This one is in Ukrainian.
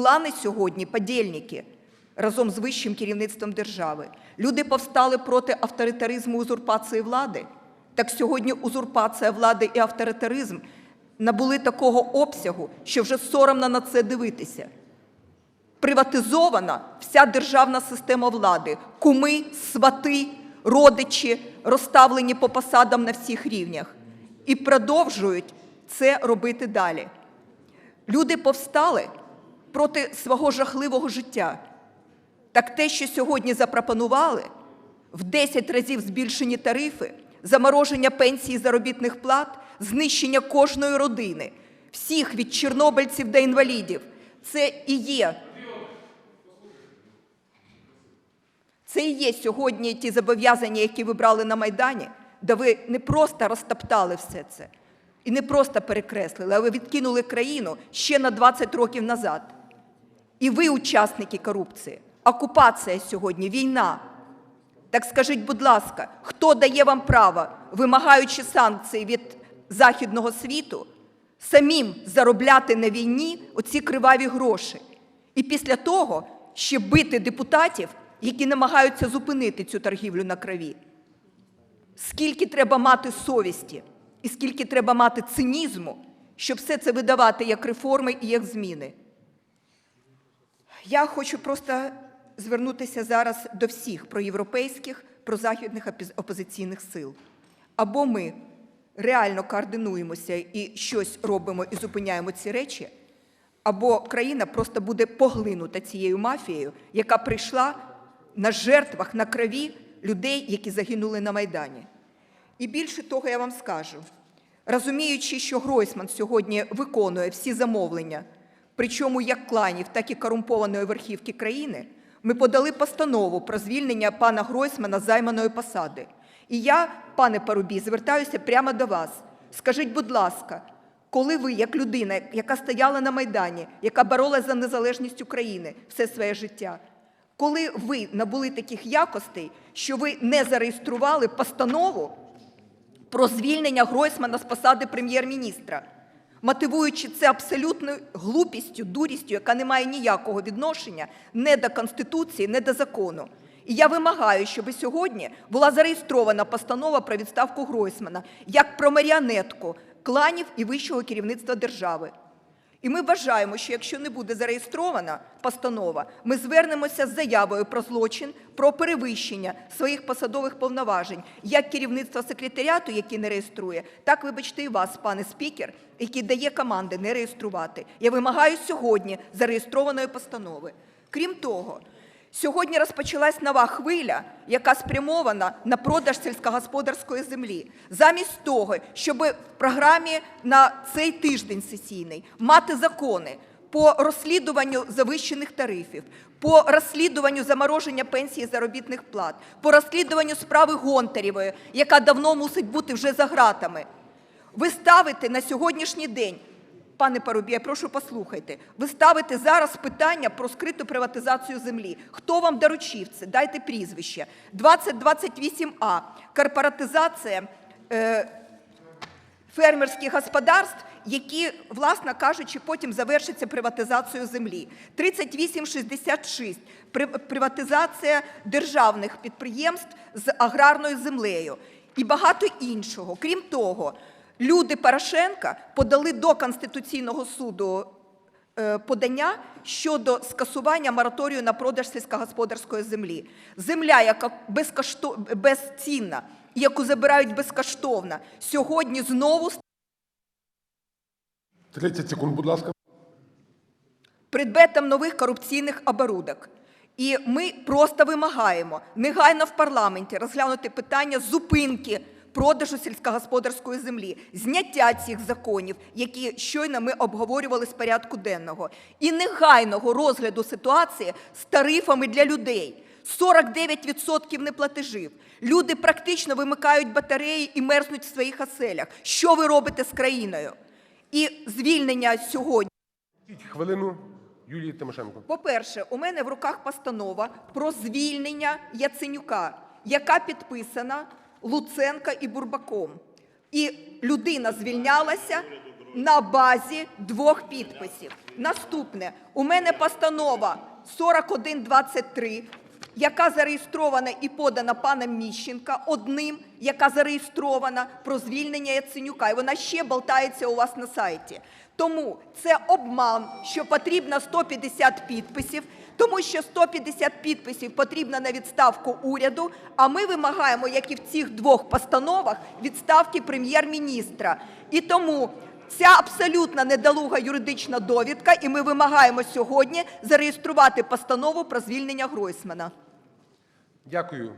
клани сьогодні подільники разом з вищим керівництвом держави. Люди повстали проти авторитаризму узурпації влади. Так сьогодні узурпація влади і авторитаризм набули такого обсягу, що вже соромно на це дивитися. Приватизована вся державна система влади, куми, свати, родичі, розставлені по посадам на всіх рівнях. І продовжують це робити далі. Люди повстали проти свого жахливого життя. Так те, що сьогодні запропонували, в 10 разів збільшені тарифи, замороження пенсій і заробітних плат, знищення кожної родини, всіх від чорнобильців до інвалідів, це і є. Це і є сьогодні ті зобов'язання, які ви брали на Майдані, де ви не просто розтоптали все це і не просто перекреслили, а ви відкинули країну ще на 20 років назад. І ви учасники корупції. Окупація сьогодні, війна. Так скажіть, будь ласка, хто дає вам право, вимагаючи санкцій від західного світу, самим заробляти на війні оці криваві гроші? І після того ще бити депутатів, які намагаються зупинити цю торгівлю на крові? Скільки треба мати совісті і скільки треба мати цинізму, щоб все це видавати як реформи і як зміни? Я хочу просто звернутися зараз до всіх проєвропейських, прозахідних опозиційних сил. Або ми реально координуємося і щось робимо і зупиняємо ці речі, або країна просто буде поглинута цією мафією, яка прийшла на жертвах, на крові людей, які загинули на Майдані. І більше того, я вам скажу, розуміючи, що Гройсман сьогодні виконує всі замовлення, причому як кланів, так і корумпованої верхівки країни, ми подали постанову про звільнення пана Гройсмана з займаної посади. І я, пане Парубій, звертаюся прямо до вас. Скажіть, будь ласка, коли ви, як людина, яка стояла на Майдані, яка боролася за незалежність України все своє життя, коли ви набули таких якостей, що ви не зареєстрували постанову про звільнення Гройсмана з посади прем'єр-міністра, мотивуючи це абсолютною глупістю, дурістю, яка не має ніякого відношення не до Конституції, не до закону. І я вимагаю, щоб сьогодні була зареєстрована постанова про відставку Гройсмана як про маріонетку кланів і вищого керівництва держави. І ми вважаємо, що якщо не буде зареєстрована постанова, ми звернемося з заявою про злочин, про перевищення своїх посадових повноважень, як керівництва секретаріату, який не реєструє, так, вибачте, і вас, пане спікер, який дає команди не реєструвати. Я вимагаю сьогодні зареєстрованої постанови. Крім того, Сьогодні розпочалась нова хвиля, яка спрямована на продаж сільськогосподарської землі. Замість того, щоб в програмі на цей тиждень сесійний мати закони по розслідуванню завищених тарифів, по розслідуванню замороження пенсій і заробітних плат, по розслідуванню справи Гонтарєвої, яка давно мусить бути вже за ґратами. Ви ставите на сьогоднішній день Пане Парубій, я прошу послухайте. Ви ставите зараз питання про скриту приватизацію землі. Хто вам доручив це? Дайте прізвище. 2028А. Корпоратизація е, фермерських господарств, які, власно кажучи, потім завершаться приватизацією землі. 3866. При- Приватизація державних підприємств з аграрною землею. І багато іншого. Крім того, люди Порошенка подали до Конституційного суду е, подання щодо скасування мораторію на продаж сільськогосподарської землі. Земля, яка безкошто... безцінна, яку забирають безкоштовно, сьогодні знову 30 секунд, будь ласка. предметом нових корупційних оборудок. І ми просто вимагаємо негайно в парламенті розглянути питання зупинки продажу сільськогосподарської землі, зняття цих законів, які щойно ми обговорювали з порядку денного, і негайного розгляду ситуації з тарифами для людей. 49% неплатежів. Люди практично вимикають батареї і мерзнуть в своїх оселях. Що ви робите з країною? І звільнення сьогодні. Хвилину Юлії Тимошенко. По-перше, у мене в руках постанова про звільнення Яценюка, яка підписана Луценка і Бурбаком. І людина звільнялася на базі двох підписів. Наступне. У мене постанова 4123, яка зареєстрована і подана паном Міщенка, одним, яка зареєстрована про звільнення Яценюка. І вона ще болтається у вас на сайті. Тому це обман, що потрібно 150 підписів, тому що 150 підписів потрібно на відставку уряду, а ми вимагаємо, як і в цих двох постановах, відставки прем'єр-міністра. І тому ця абсолютно недолуга юридична довідка, і ми вимагаємо сьогодні зареєструвати постанову про звільнення Гройсмана. Дякую.